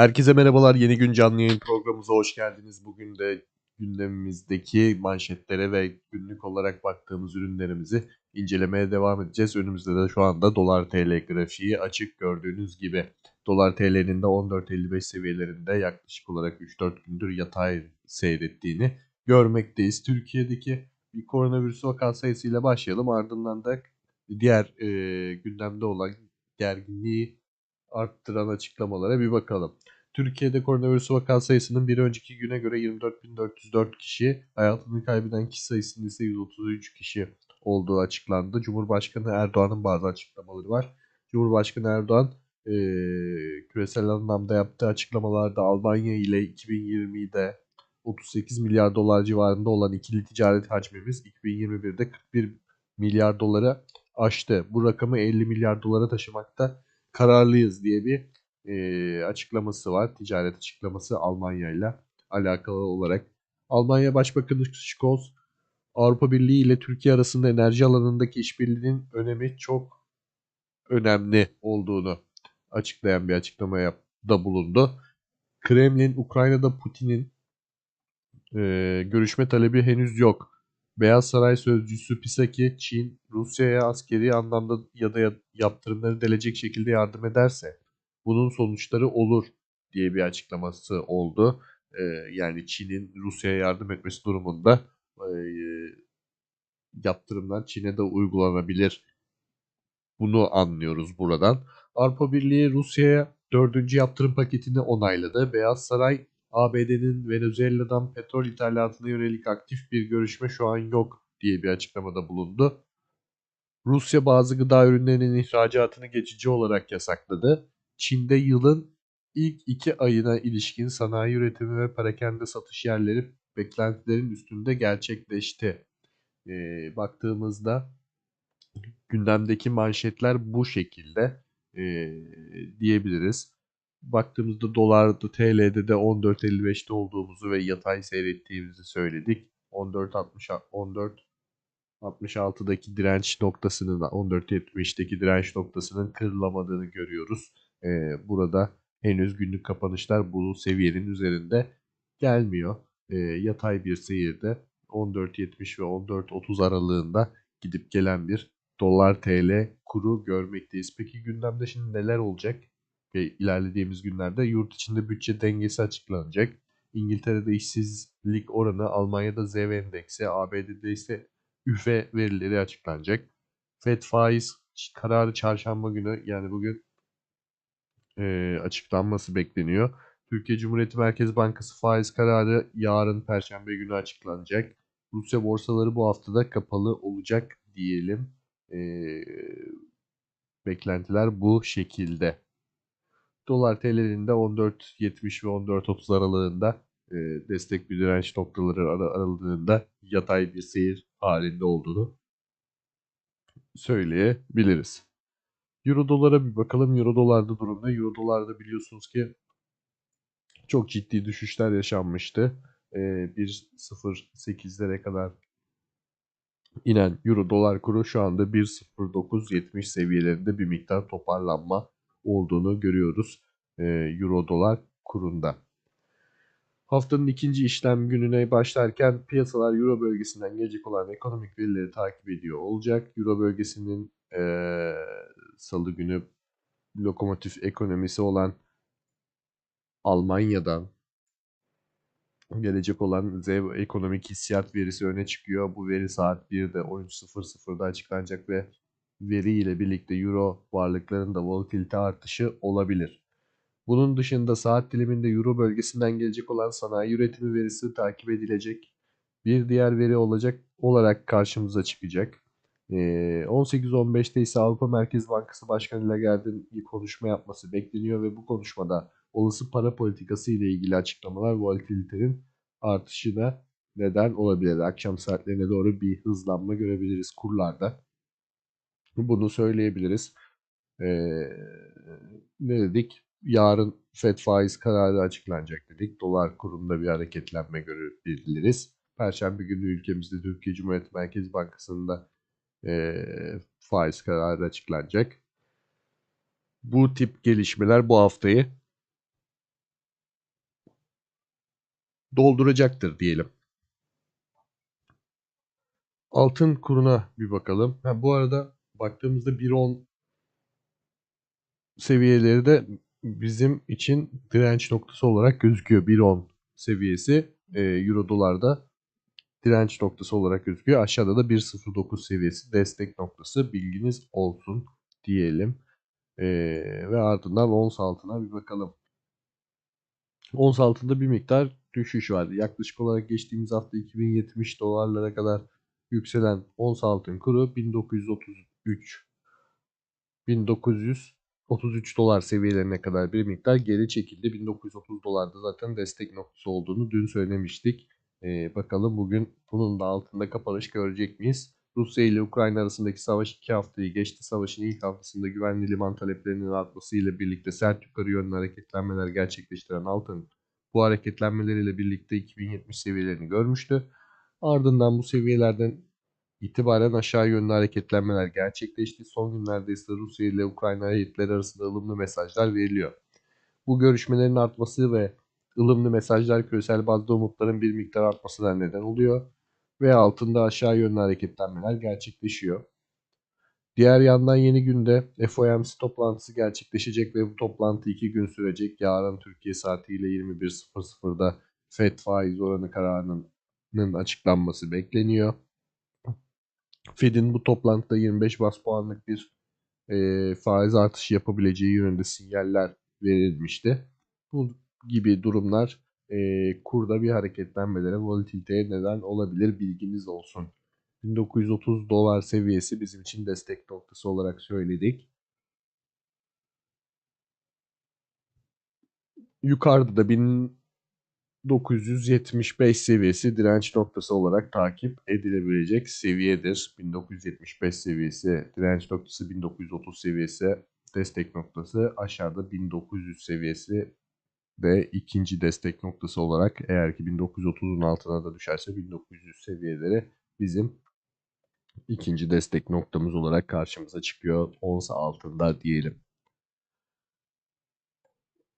Herkese merhabalar. Yeni gün canlı yayın programımıza hoş geldiniz. Bugün de gündemimizdeki manşetlere ve günlük olarak baktığımız ürünlerimizi incelemeye devam edeceğiz. Önümüzde de şu anda dolar TL grafiği açık gördüğünüz gibi. Dolar TL'nin de 14.55 seviyelerinde yaklaşık olarak 3-4 gündür yatay seyrettiğini görmekteyiz. Türkiye'deki bir koronavirüs vaka sayısıyla başlayalım. Ardından da diğer e, gündemde olan gerginliği arttıran açıklamalara bir bakalım. Türkiye'de koronavirüs vaka sayısının bir önceki güne göre 24.404 kişi, hayatını kaybeden kişi sayısının ise 133 kişi olduğu açıklandı. Cumhurbaşkanı Erdoğan'ın bazı açıklamaları var. Cumhurbaşkanı Erdoğan e, küresel anlamda yaptığı açıklamalarda Almanya ile 2020'de 38 milyar dolar civarında olan ikili ticaret hacmimiz 2021'de 41 milyar dolara aştı. Bu rakamı 50 milyar dolara taşımakta kararlıyız diye bir e, açıklaması var. Ticaret açıklaması Almanya ile alakalı olarak. Almanya Başbakanı Scholz Avrupa Birliği ile Türkiye arasında enerji alanındaki işbirliğinin önemi çok önemli olduğunu açıklayan bir açıklamaya da bulundu. Kremlin Ukrayna'da Putin'in e, görüşme talebi henüz yok. Beyaz Saray sözcüsü Pisaki, Çin, Rusya'ya askeri anlamda ya da yaptırımları delecek şekilde yardım ederse bunun sonuçları olur diye bir açıklaması oldu. Ee, yani Çin'in Rusya'ya yardım etmesi durumunda e, yaptırımlar Çin'e de uygulanabilir. Bunu anlıyoruz buradan. Avrupa Birliği Rusya'ya dördüncü yaptırım paketini onayladı. Beyaz Saray ABD'nin Venezuela'dan petrol ithalatına yönelik aktif bir görüşme şu an yok diye bir açıklamada bulundu. Rusya bazı gıda ürünlerinin ihracatını geçici olarak yasakladı. Çin'de yılın ilk iki ayına ilişkin sanayi üretimi ve perakende satış yerleri beklentilerin üstünde gerçekleşti. Ee, baktığımızda gündemdeki manşetler bu şekilde e, diyebiliriz baktığımızda dolarda TL'de de 14.55'te olduğumuzu ve yatay seyrettiğimizi söyledik. 14.60 14 66'daki direnç noktasının 14.70'deki direnç noktasının kırılamadığını görüyoruz. Ee, burada henüz günlük kapanışlar bu seviyenin üzerinde gelmiyor. Ee, yatay bir seyirde 14.70 ve 14.30 aralığında gidip gelen bir dolar TL kuru görmekteyiz. Peki gündemde şimdi neler olacak? Ve ilerlediğimiz günlerde yurt içinde bütçe dengesi açıklanacak. İngiltere'de işsizlik oranı, Almanya'da ZEV endeksi, ABD'de ise üfe verileri açıklanacak. FED faiz kararı çarşamba günü yani bugün e, açıklanması bekleniyor. Türkiye Cumhuriyeti Merkez Bankası faiz kararı yarın perşembe günü açıklanacak. Rusya borsaları bu haftada kapalı olacak diyelim. E, beklentiler bu şekilde. Dolar TL'nin 14.70 ve 14.30 aralığında e, destek bir direnç noktaları ar aralığında yatay bir seyir halinde olduğunu söyleyebiliriz. Euro dolara bir bakalım. Euro dolarda durum ne? Euro dolarda biliyorsunuz ki çok ciddi düşüşler yaşanmıştı. E, 1.08'lere kadar inen euro dolar kuru şu anda 1.0970 seviyelerinde bir miktar toparlanma olduğunu görüyoruz e, euro dolar kurunda. Haftanın ikinci işlem gününe başlarken piyasalar Euro bölgesinden gelecek olan ekonomik verileri takip ediyor olacak. Euro bölgesinin e, salı günü lokomotif ekonomisi olan Almanya'dan gelecek olan ZEV ekonomik hissiyat verisi öne çıkıyor. Bu veri saat 1'de 13.00'da açıklanacak ve veri ile birlikte euro varlıklarında volatilite artışı olabilir. Bunun dışında saat diliminde euro bölgesinden gelecek olan sanayi üretimi verisi takip edilecek. Bir diğer veri olacak olarak karşımıza çıkacak. 18-15'te ise Avrupa Merkez Bankası Başkanı Lagarde'ın bir konuşma yapması bekleniyor ve bu konuşmada olası para politikası ile ilgili açıklamalar volatilitenin artışına neden olabilir. Akşam saatlerine doğru bir hızlanma görebiliriz kurlarda. Bunu söyleyebiliriz. Ee, ne dedik? Yarın FED faiz kararı açıklanacak dedik. Dolar kurunda bir hareketlenme görebiliriz. Perşembe günü ülkemizde Türkiye Cumhuriyeti Merkez Bankası'nda e, faiz kararı açıklanacak. Bu tip gelişmeler bu haftayı dolduracaktır diyelim. Altın kuruna bir bakalım. Ha, bu arada baktığımızda 1.10 seviyeleri de bizim için direnç noktası olarak gözüküyor. 1.10 seviyesi e, euro dolarda direnç noktası olarak gözüküyor. Aşağıda da 1.09 seviyesi destek noktası bilginiz olsun diyelim. E, ve ardından ons altına bir bakalım. Ons altında bir miktar düşüş var. Yaklaşık olarak geçtiğimiz hafta 2070 dolarlara kadar yükselen ons altın kuru 1933 1933 dolar seviyelerine kadar bir miktar geri çekildi. 1930 dolarda zaten destek noktası olduğunu dün söylemiştik. Ee, bakalım bugün bunun da altında kapanış görecek miyiz? Rusya ile Ukrayna arasındaki savaş 2 haftayı geçti. Savaşın ilk haftasında güvenli liman taleplerinin artması ile birlikte sert yukarı yönlü hareketlenmeler gerçekleştiren altın bu hareketlenmeleriyle birlikte 2070 seviyelerini görmüştü. Ardından bu seviyelerden itibaren aşağı yönlü hareketlenmeler gerçekleşti. Son günlerde ise Rusya ile Ukrayna heyetleri arasında ılımlı mesajlar veriliyor. Bu görüşmelerin artması ve ılımlı mesajlar küresel bazda umutların bir miktar artmasına neden oluyor ve altında aşağı yönlü hareketlenmeler gerçekleşiyor. Diğer yandan yeni günde FOMC toplantısı gerçekleşecek ve bu toplantı 2 gün sürecek. Yarın Türkiye saatiyle 21.00'da FED faiz oranı kararının açıklanması bekleniyor. Fed'in bu toplantıda 25 bas puanlık bir e, faiz artışı yapabileceği yönünde sinyaller verilmişti. Bu gibi durumlar e, kurda bir hareketlenmelere, volatiliteye neden olabilir bilginiz olsun. 1930 dolar seviyesi bizim için destek noktası olarak söyledik. Yukarıda da 1975 seviyesi direnç noktası olarak takip edilebilecek seviyedir. 1975 seviyesi direnç noktası, 1930 seviyesi destek noktası, aşağıda 1900 seviyesi de ikinci destek noktası olarak eğer ki 1930'un altına da düşerse 1900 seviyeleri bizim ikinci destek noktamız olarak karşımıza çıkıyor. Ons altında diyelim.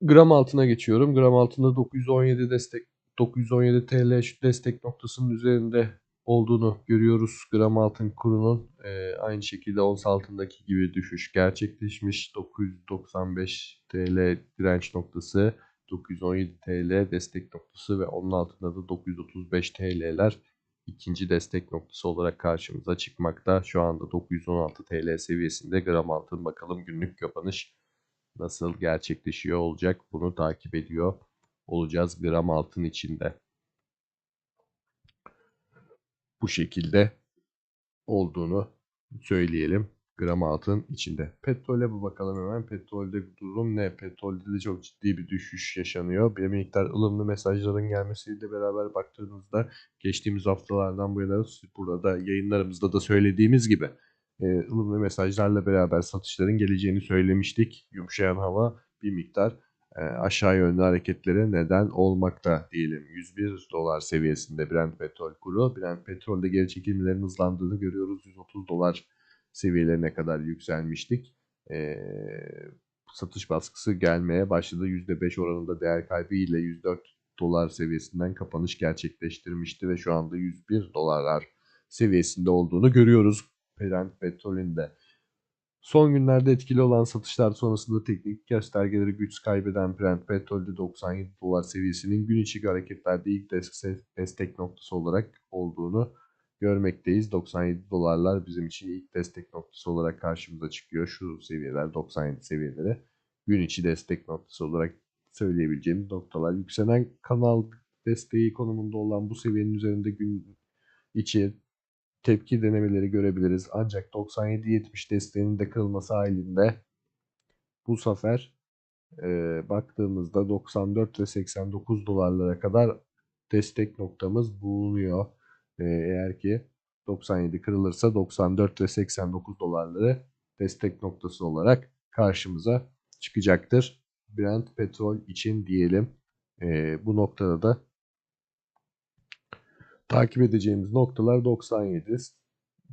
Gram altına geçiyorum. Gram altında 917 destek 917 TL destek noktasının üzerinde olduğunu görüyoruz. Gram altın kurunun e, aynı şekilde ons altındaki gibi düşüş gerçekleşmiş. 995 TL direnç noktası, 917 TL destek noktası ve onun altında da 935 TL'ler ikinci destek noktası olarak karşımıza çıkmakta. Şu anda 916 TL seviyesinde gram altın bakalım günlük kapanış nasıl gerçekleşiyor olacak bunu takip ediyor olacağız gram altın içinde. Bu şekilde olduğunu söyleyelim gram altın içinde. Petrole bir bakalım hemen. Petrolde durum ne? Petrolde de çok ciddi bir düşüş yaşanıyor. Bir miktar ılımlı mesajların gelmesiyle beraber baktığınızda geçtiğimiz haftalardan bu yana burada da yayınlarımızda da söylediğimiz gibi e, ılımlı mesajlarla beraber satışların geleceğini söylemiştik. Yumuşayan hava bir miktar e, aşağı yönlü hareketlere neden olmakta diyelim. 101 dolar seviyesinde Brent petrol kuru. Brent petrolde geri çekilmelerin hızlandığını görüyoruz. 130 dolar seviyelerine kadar yükselmiştik. E, satış baskısı gelmeye başladı. %5 oranında değer kaybı ile 104 dolar seviyesinden kapanış gerçekleştirmişti ve şu anda 101 dolarlar seviyesinde olduğunu görüyoruz. Brent petrolün de. Son günlerde etkili olan satışlar sonrasında teknik göstergeleri güç kaybeden Brent petrolde 97 dolar seviyesinin gün içi hareketlerde ilk destek noktası olarak olduğunu görmekteyiz. 97 dolarlar bizim için ilk destek noktası olarak karşımıza çıkıyor. Şu seviyeler 97 seviyeleri gün içi destek noktası olarak söyleyebileceğimiz noktalar. Yükselen kanal desteği konumunda olan bu seviyenin üzerinde gün içi tepki denemeleri görebiliriz. Ancak 97-70 desteğinin de kırılması halinde bu sefer e, baktığımızda 94 ve 89 dolarlara kadar destek noktamız bulunuyor. E, eğer ki 97 kırılırsa 94 ve 89 dolarları destek noktası olarak karşımıza çıkacaktır. Brent petrol için diyelim. E, bu noktada da takip edeceğimiz noktalar 97,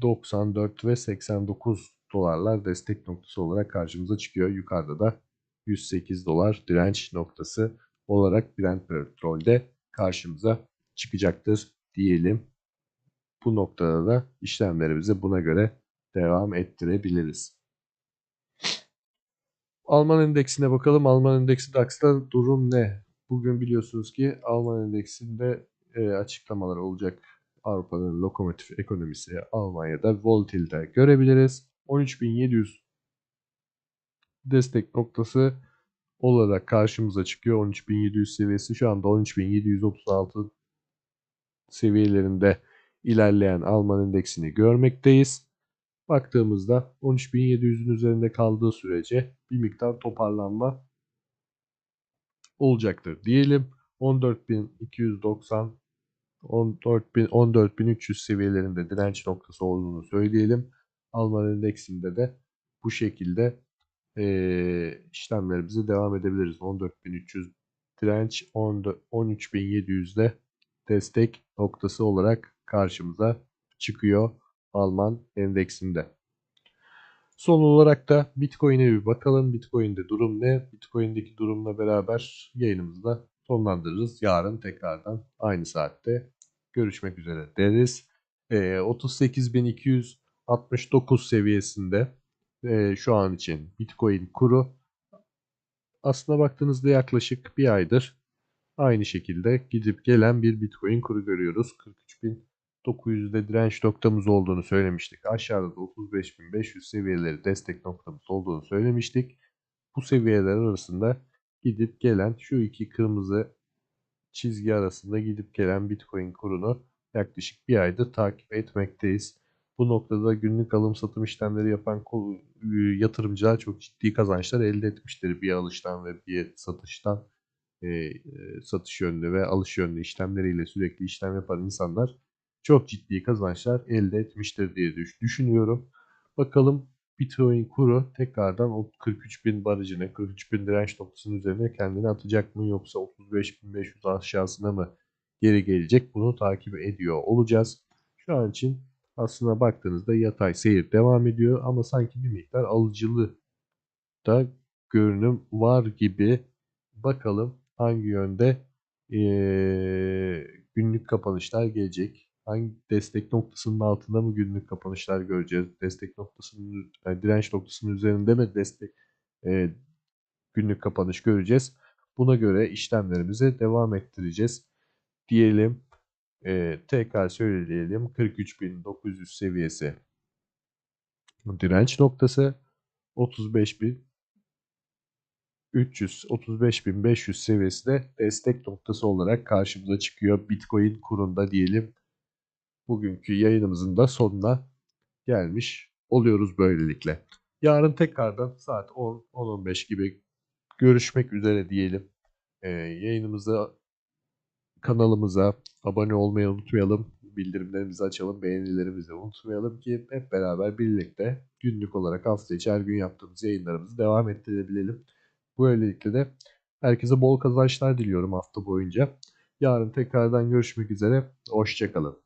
94 ve 89 dolarlar destek noktası olarak karşımıza çıkıyor. Yukarıda da 108 dolar direnç noktası olarak Brent petrolde karşımıza çıkacaktır diyelim. Bu noktada da işlemlerimizi buna göre devam ettirebiliriz. Alman endeksine bakalım. Alman endeksi DAX'ta durum ne? Bugün biliyorsunuz ki Alman endeksinde e, açıklamalar olacak. Avrupa'nın lokomotif ekonomisi Almanya'da volatilde görebiliriz. 13.700 destek noktası olarak karşımıza çıkıyor. 13.700 seviyesi şu anda 13.736 seviyelerinde ilerleyen Alman endeksini görmekteyiz. Baktığımızda 13.700'ün üzerinde kaldığı sürece bir miktar toparlanma olacaktır diyelim. 14.290 14.300 seviyelerinde direnç noktası olduğunu söyleyelim. Alman endeksinde de bu şekilde e, işlemlerimize devam edebiliriz. 14.300 direnç 13.700'de destek noktası olarak karşımıza çıkıyor Alman endeksinde. Son olarak da Bitcoin'e bir bakalım. Bitcoin'de durum ne? Bitcoin'deki durumla beraber yayınımızı da sonlandırırız. Yarın tekrardan aynı saatte görüşmek üzere deriz. E, 38.269 seviyesinde e, şu an için Bitcoin kuru. Aslına baktığınızda yaklaşık bir aydır aynı şekilde gidip gelen bir Bitcoin kuru görüyoruz. 43.900'de direnç noktamız olduğunu söylemiştik. Aşağıda da 35.500 seviyeleri destek noktamız olduğunu söylemiştik. Bu seviyeler arasında gidip gelen şu iki kırmızı çizgi arasında gidip gelen Bitcoin kurunu yaklaşık bir aydır takip etmekteyiz. Bu noktada günlük alım satım işlemleri yapan yatırımcılar çok ciddi kazançlar elde etmiştir. Bir alıştan ve bir satıştan e, satış yönlü ve alış yönlü işlemleriyle sürekli işlem yapan insanlar çok ciddi kazançlar elde etmiştir diye düşünüyorum. Bakalım Bitcoin kuru tekrardan o 43 bin barajına, 43 bin direnç noktasının üzerine kendini atacak mı yoksa 35.500 aşağısına mı geri gelecek bunu takip ediyor olacağız. Şu an için aslına baktığınızda yatay seyir devam ediyor ama sanki bir miktar alıcılı da görünüm var gibi. Bakalım hangi yönde ee, günlük kapanışlar gelecek hangi destek noktasının altında mı günlük kapanışlar göreceğiz? Destek noktasının yani direnç noktasının üzerinde mi destek e, günlük kapanış göreceğiz? Buna göre işlemlerimize devam ettireceğiz. Diyelim e, tekrar söyleyelim 43.900 seviyesi direnç noktası 35.000 300 35.500 seviyesi de destek noktası olarak karşımıza çıkıyor. Bitcoin kurunda diyelim bugünkü yayınımızın da sonuna gelmiş oluyoruz böylelikle. Yarın tekrardan saat 10-15 gibi görüşmek üzere diyelim. Ee, yayınımıza, kanalımıza abone olmayı unutmayalım. Bildirimlerimizi açalım, beğenilerimizi unutmayalım ki hep beraber birlikte günlük olarak hafta içi her gün yaptığımız yayınlarımızı devam ettirebilelim. Böylelikle de herkese bol kazançlar diliyorum hafta boyunca. Yarın tekrardan görüşmek üzere. Hoşçakalın.